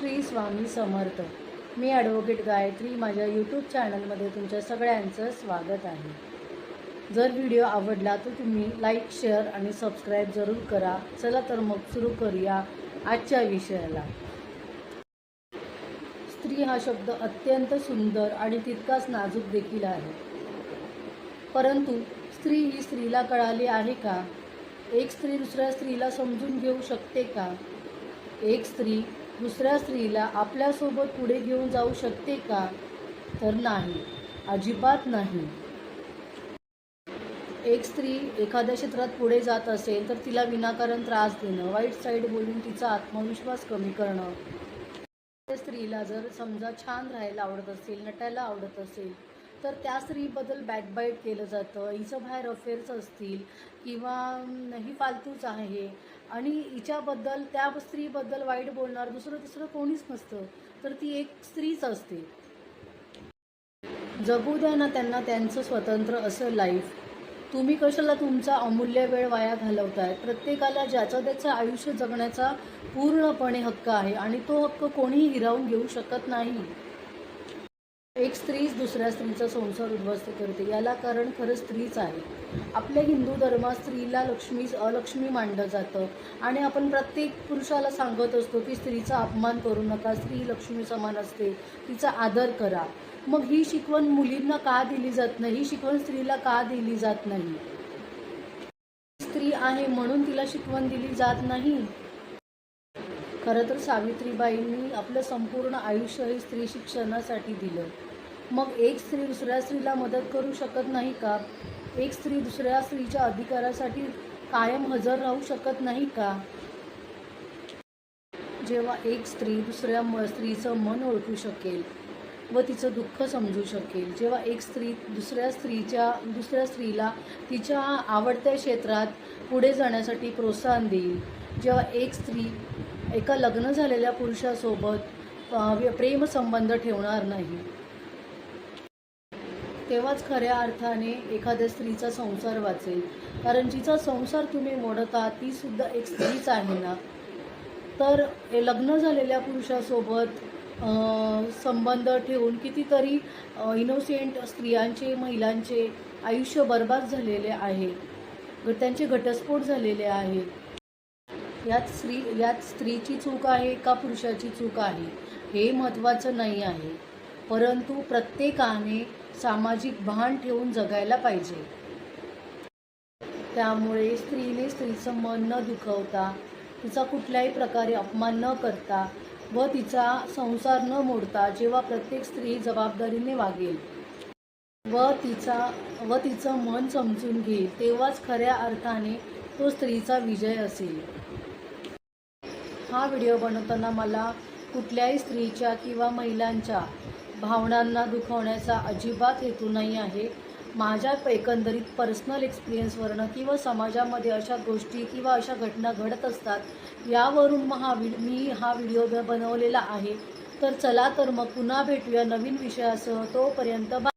श्री स्वामी समर्थ. मी ॲडव्होकेट गायत्री माझ्या यूट्यूब चॅनलमध्ये तुमच्या सगळ्यांचं स्वागत आहे. जर व्हिडिओ आवडला तर तुम्ही लाईक शेअर आणि सबस्क्राईब जरूर करा. चला तर मग सुरू करूया आजच्या विषयाला. स्त्री हा शब्द अत्यंत सुंदर आणि तितकाच नाजूक देखील आहे. परंतु स्त्री ही स्त्रीला कळाली आहे का? एक स्त्री दुसऱ्या स्त्रीला समजून घेऊ शकते का? एक स्त्री दुसऱ्या स्त्रीला आपल्यासोबत पुढे घेऊन जाऊ शकते का? तर नाही. अजिबात नाही. एक स्त्री एखाद्या क्षेत्रात पुढे जात असेल तर तिला विनाकारण त्रास देणं वाईट साईड बोलून तिचा आत्मविश्वास कमी करणं. त्या स्त्रीला जर समजा छान राहायला आवडत असेल नटायला आवडत असेल तर त्या स्त्रीबद्दल बॅकबाईट केलं जातं. हिचं बाहेर अफेअर्स असतील किंवा ही फालतूच आहे. आणि हिच्याबद्दल त्या स्त्रीबद्दल वाईट बोलणार दुसरं तिसरं कोणीच नसतं. तर ती एक स्त्रीच असते. जगू द्या ना त्यांना त्यांचं स्वतंत्र असं लाईफ तुम्ही कशाला तुमचा अमूल्य वेळ वाया घालवताय? प्रत्येकाला ज्याचं त्याचं आयुष्य जगण्याचा पूर्णपणे हक्क आहे आणि तो हक्क कोणीही हिरावून घेऊ शकत नाही. एक स्त्रीच दुसऱ्या स्त्रीचा संसार उद्ध्वस्त करते. याला कारण खरं स्त्रीच आहे. आपल्या हिंदू धर्मात स्त्रीला लक्ष्मी अलक्ष्मी मानलं जातं. आणि आपण प्रत्येक पुरुषाला सांगत असतो की स्त्रीचा अपमान करू नका स्त्री लक्ष्मी समान असते. तिचा आदर करा. मग ही शिकवण मुलींना का दिली जात नाही? ही शिकवण स्त्रीला का दिली जात नाही? स्त्री आहे म्हणून तिला शिकवण दिली जात नाही. खरं तर सावित्रीबाईंनी आपलं संपूर्ण आयुष्य हे स्त्री शिक्षणासाठी दिलं. मग एक स्त्री दुसऱ्या स्त्रीला मदत करू शकत नाही का? एक स्त्री दुसऱ्या स्त्रीच्या अधिकारासाठी कायम हजर राहू शकत नाही का? जेव्हा एक स्त्री दुसऱ्या म स्त्रीचं मन ओळखू शकेल व तिचं दुःख समजू शकेल जेव्हा एक स्त्री दुसऱ्या स्त्रीच्या दुसऱ्या स्त्रीला तिच्या आवडत्या क्षेत्रात पुढे जाण्यासाठी प्रोत्साहन देईल जेव्हा एक स्त्री एका लग्न झालेल्या पुरुषासोबत व्य- प्रेमसंबंध ठेवणार नाही. तेव्हाच खऱ्या अर्थाने एखाद्या स्त्रीचा संसार वाचेल. कारण जिचा संसार तुम्ही मोडता ती सुद्धा एक स्त्रीच आहे ना? तर लग्न झालेल्या पुरुषासोबत संबंध ठेवून कितीतरी इनोसेंट स्त्रियांचे महिलांचे आयुष्य बर्बाद झालेले आहे. त्यांचे घटस्फोट झालेले आहेत यात स्त्री यात स्त्रीची चूक आहे का पुरुषाची चूक आहे हे महत्त्वाचं नाही आहे. परंतु प्रत्येकाने सामाजिक भान ठेवून जगायला पाहिजे. त्यामुळे स्त्रीने स्त्रीचं मन न दुखवता तिचा कुठल्याही प्रकारे अपमान न करता व तिचा संसार न मोडता जेव्हा प्रत्येक स्त्री जबाबदारीने वागेल व तिचा व तिचं मन समजून घेईल तेव्हाच खऱ्या अर्थाने तो स्त्रीचा विजय असेल. हा व्हिडिओ बनवताना मला कुठल्याही स्त्रीच्या किंवा महिलांच्या भावनांना दुखवण्याचा अजिबात हेतू नाही आहे. माझ्या एकंदरीत पर्सनल एक्सपिरियन्सवरनं किंवा समाजामध्ये अशा गोष्टी किंवा अशा घटना घडत असतात यावरून मग हा व्हि मी हा व्हिडिओ बनवलेला आहे. तर चला तर मग पुन्हा भेटूया नवीन विषयासह. तोपर्यंत बा